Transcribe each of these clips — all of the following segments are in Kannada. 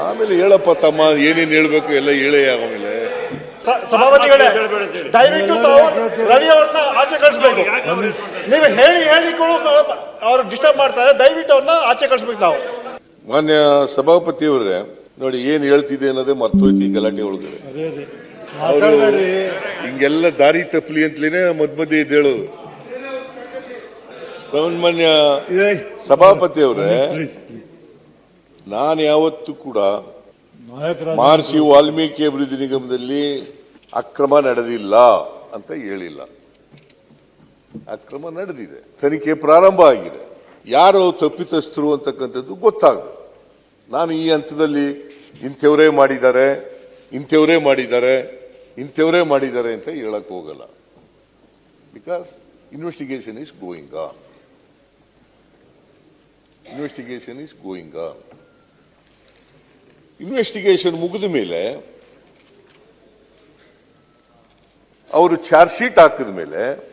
ಆಮೇಲೆ ಹೇಳಪ್ಪ ತಮ್ಮ ಏನೇನು ಹೇಳ್ಬೇಕು ಎಲ್ಲ ಹೇಳೇ ಆಮೇಲೆ ಸಭಾಪತಿಗಳೇ ದಯವಿಟ್ಟು ತಾವು ರವಿ ಅವ್ರನ್ನ ಆಚೆ ಕಳಿಸ್ಬೇಕು. ನೀವು ಹೇಳಿ ಹೇಳಿ ಕೂಡ ಅವ್ರು ಡಿಸ್ಟರ್ಬ್ ಮಾಡ್ತಾರೆ ದಯವಿಟ್ಟು ಅವ್ರನ್ನ ಆಚೆ ಕಳಿಸ್ಬೇಕು ನಾವು ಮಾನ್ಯ ಸಭಾಪತಿಯವರೇ ನೋಡಿ ಏನ್ ಹೇಳ್ತಿದೆ ಅನ್ನೋದೇ ಮರ್ತೋಯ್ತು ಈ ಗಲಾಟೆ ಒಳಗಡೆ. ಅವರು ಹಿಂಗೆಲ್ಲ ದಾರಿ ತಪ್ಪಲಿ ಅಂತಲೇ ಮದ್ ಮಧ್ಯೆ ಸಾಮಾನ್ಯ ಸಭಾಪತಿ ಸಭಾಪತಿಯವರೇ ನಾನು ಯಾವತ್ತೂ ಕೂಡ ಮಹರ್ಷಿ ವಾಲ್ಮೀಕಿ ಅಭಿವೃದ್ಧಿ ನಿಗಮದಲ್ಲಿ ಅಕ್ರಮ ನಡೆದಿಲ್ಲ ಅಂತ ಹೇಳಿಲ್ಲ. ಅಕ್ರಮ ನಡೆದಿದೆ. ತನಿಖೆ ಪ್ರಾರಂಭ ಆಗಿದೆ. ಯಾರು ತಪ್ಪಿತಸ್ಥರು ಅಂತಕ್ಕಂಥದ್ದು ಗೊತ್ತಾಗದು. ನಾನು ಈ ಹಂತದಲ್ಲಿ ಇಂಥವರೇ ಮಾಡಿದ್ದಾರೆ ಇಂಥವರೇ ಮಾಡಿದ್ದಾರೆ ಇಂಥವರೇ ಮಾಡಿದ್ದಾರೆ ಅಂತ ಹೇಳಕ್ ಹೋಗಲ್ಲ. Because investigation is going on investigation is going on investigation ಮುಗಿದ ಮೇಲೆ ಅವರು ಚಾರ್ಜ್ ಶೀಟ್ ಹಾಕಿದ ಮೇಲೆ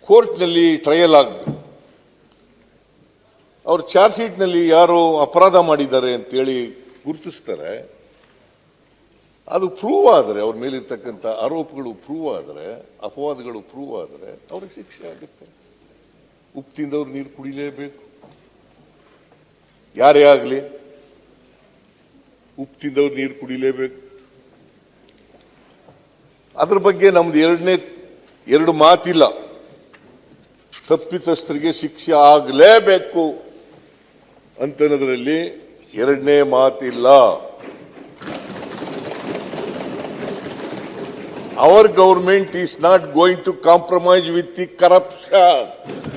ಕೋರ್ಟ್ನಲ್ಲಿ ಟ್ರಯಲ್ ಆಗಬೇಕು ಅವರು ಚಾರ್ಜ್ ಶೀಟ್ನಲ್ಲಿ ಯಾರು ಅಪರಾಧ ಮಾಡಿದ್ದಾರೆ ಅಂತೇಳಿ ಗುರುತಿಸ್ತಾರೆ. ಅದು ಪ್ರೂವ್ ಆದರೆ, ಅವ್ರ ಮೇಲಿರ್ತಕ್ಕಂಥ ಆರೋಪಗಳು ಪ್ರೂವ್ ಆದರೆ, ಅಪವಾದಗಳು ಪ್ರೂವ್ ಆದರೆ ಅವ್ರಿಗೆ ಶಿಕ್ಷೆ ಆಗುತ್ತೆ. ಉಪ್ಪು ಅವ್ರು ನೀರು ಕುಡಿಲೇಬೇಕು. ಯಾರೇ ಆಗಲಿ. ಉಪ್ಪು ತಿಂದವ್ರು ನೀರು ಕುಡಿಲೇಬೇಕು. ಅದ್ರ ಬಗ್ಗೆ ನಮ್ದು ಎರಡನೇ, ಎರಡು ಮಾತಿಲ್ಲ. ತಪ್ಪಿತಸ್ಥರಿಗೆ ಶಿಕ್ಷೆ ಆಗಲೇಬೇಕು ಅಂತನದ್ರಲ್ಲಿ ಎರಡನೇ ಮಾತಿಲ್ಲ. Our government is not going to compromise with the corruption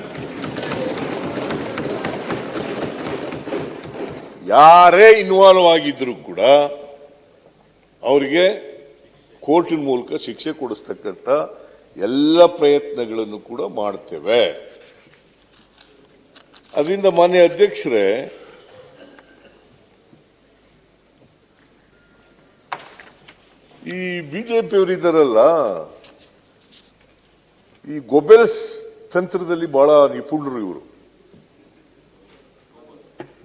ಯಾರೇ ಇನ್ವಾಲ್ವ್ ಆಗಿದ್ರು ಕೂಡ ಅವರಿಗೆ ಕೋರ್ಟಿನ ಮೂಲಕ ಶಿಕ್ಷೆ ಕೊಡಿಸ್ತಕ್ಕಂಥ ಎಲ್ಲ ಪ್ರಯತ್ನಗಳನ್ನು ಕೂಡ ಮಾಡ್ತೇವೆ. ಅದರಿಂದ ಮಾನ್ಯ ಅಧ್ಯಕ್ಷರೇ, ಈ ಬಿಜೆಪಿಯವರು ಇದ್ದಾರಲ್ಲ, ಈ ಗೊಬೆಲ್ಸ್ ತಂತ್ರದಲ್ಲಿ ಬಹಳ ನಿಪುಣರು ಇವರು.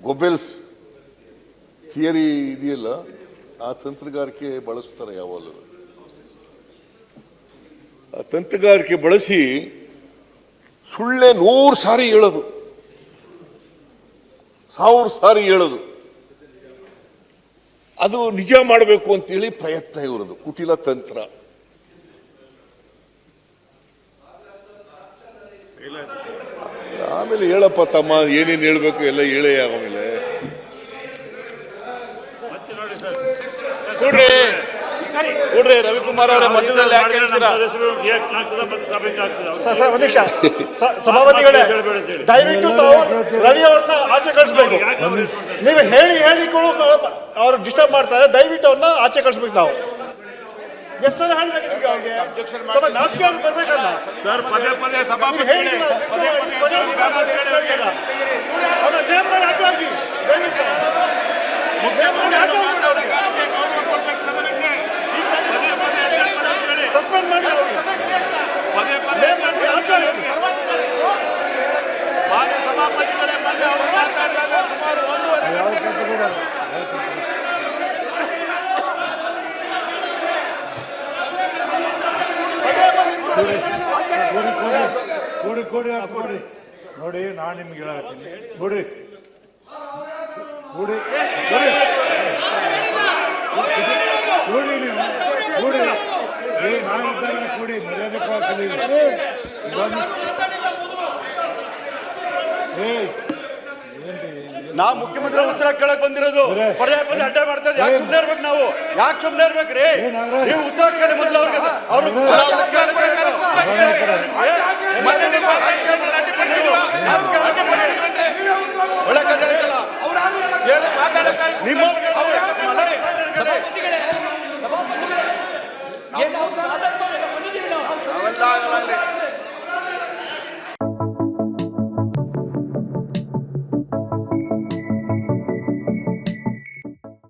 ಗೊಬೆಲ್ಸ್ ಥಿಯರಿ ಇದೆಯಲ್ಲ, ಆ ತಂತ್ರಗಾರಿಕೆ ಬಳಸ್ತಾರೆ ಯಾವಾಗಲೂ. ಆ ತಂತ್ರಗಾರಿಕೆ ಬಳಸಿ ಸುಳ್ಳೆ ನೂರು ಸಾರಿ ಹೇಳೋದು. ಸಾವಿರ ಸಾರಿ ಹೇಳೋದು. ಅದು ನಿಜ ಮಾಡಬೇಕು ಅಂತೇಳಿ ಪ್ರಯತ್ನ ಇವರದು ಕುಟಿಲ ತಂತ್ರ. ಆಮೇಲೆ ಹೇಳಪ್ಪ ತಮ್ಮ, ಏನೇನು ಹೇಳ್ಬೇಕು ಎಲ್ಲ ಹೇಳೇ ಆಮೇಲೆ ಕೂಡ್ರಿ. ಕೂಡ್ರಿ ರವಿಕುಮಾರ್ ಅವರ ಮಧ್ಯದಲ್ಲಿ ಯಾಕೆ ಹೇಳ್ತೀರಾ? ಒಂದ್ ನಿಮಿಷ. ಸ- ಸಭಾಪತಿಗಳೇ ದಯವಿಟ್ಟು ತಾವು ರವಿ ಅವ್ರನ್ನ ಆಚೆ ಕಳಿಸ್ಬೇಕು. ನೀವು ಹೇಳಿ ಹೇಳಿ ಕೂಡ ಅವ್ರು ಡಿಸ್ಟರ್ಬ್ ಮಾಡ್ತಾರೆ. ದಯವಿಟ್ಟು ಅವ್ರನ್ನ ಆಚೆ ಕಳಿಸ್ಬೇಕು ನಾವು ಎಷ್ಟು ಹೇಳ್ಬೇಕು ನಿಮ್ಗೆ ಅವ್ರಿಗೆ? ನಾಚಿಕೆ ಅವ್ರಿಗೆ ಬರ್ಬೇಕಲ್ಲ. ಸರ್ ಪದೇ ಪದೇ ಸಭಾಪತಿ ಹೇಳಿಲ್ಲ, ಪದೇ ಪದೇ ಕೊನೆಯಲ್ಲಿ ಮಾತಾಡಿ, ಹೇಳಿಲ್ಲ. ಅವ್ರನ್ನ ನೇಮ್ ಮಾಡಿ ಆಚೆ ಹಾಕಿ, ದಯವಿಟ್ಟು. ನೇಮ್ ಮಾಡಿ ಆಚೆ ಹಾಕಿ ಅವ್ರಿಗೆ. ಗೌರವ ಕೊಡ್ಬೇಕು ಸದನಕ್ಕೆ ಪದೇ ಪದೇ ಎದ್ದೇಳ್ಬೇಡ ಅಂತ ಹೇಳಿ ಸಸ್ಪೆಂಡ್ ಮಾಡಿ ಅವ್ರಿಗೆ. ಪದೇ ಪದೇ ನೇಮ್ ಮಾಡಿ ಆಚೆ ಹಾಕಿ. ಮಾನ್ಯ ಸಭಾಪತಿಗಳೇ ಮೊನ್ನೆ ಅವರು ಮಾತಾಡಿದಾಗ ಸುಮಾರು ಒಂದೂವರೆ ಗಂಟೆ ಪದೇ ಪದೇ ನಿಂತ್ಕೊಳ್ಳಿ. ಕೊಡಿ ಕೊಡಿ ಕೊಡಿ ಕೊಡಿ ಅದು ಕೊಡಿ. ನೋಡಿ ನಾನು ನಿಮ್ಗೆ ಹೇಳತ್ತೀನಿ ಕೊಡಿ. ಕೊಡಿ. ಕೊಡಿ. ನೀವು. ಕೊಡಿ. ಏ ನಾನಿದ್ದಾಗ ಕೊಡಿ. ಮರ್ಯಾದೆ ಏ ನಾವು ಮುಖ್ಯಮಂತ್ರಿ ಉತ್ತರ ಕೇಳಕ್ ಬಂದಿರೋದು. ಪದೇ ಪದೇ ಅಡ್ಡ ಮಾಡ್ತದೆ ಯಾಕೆ ಸುಮ್ಮನೆ ಇರ್ಬೇಕು ನಾವು? ಯಾಕೆ ಸುಮ್ಮನೆ ಇರ್ಬೇಕ್ರಿ ನೀವು ಉತ್ತರ ಕೇಳಿ ಮೊದಲು ಅವ್ರಿಗೆ. ಅವ್ರು ನಿಮ್ಮ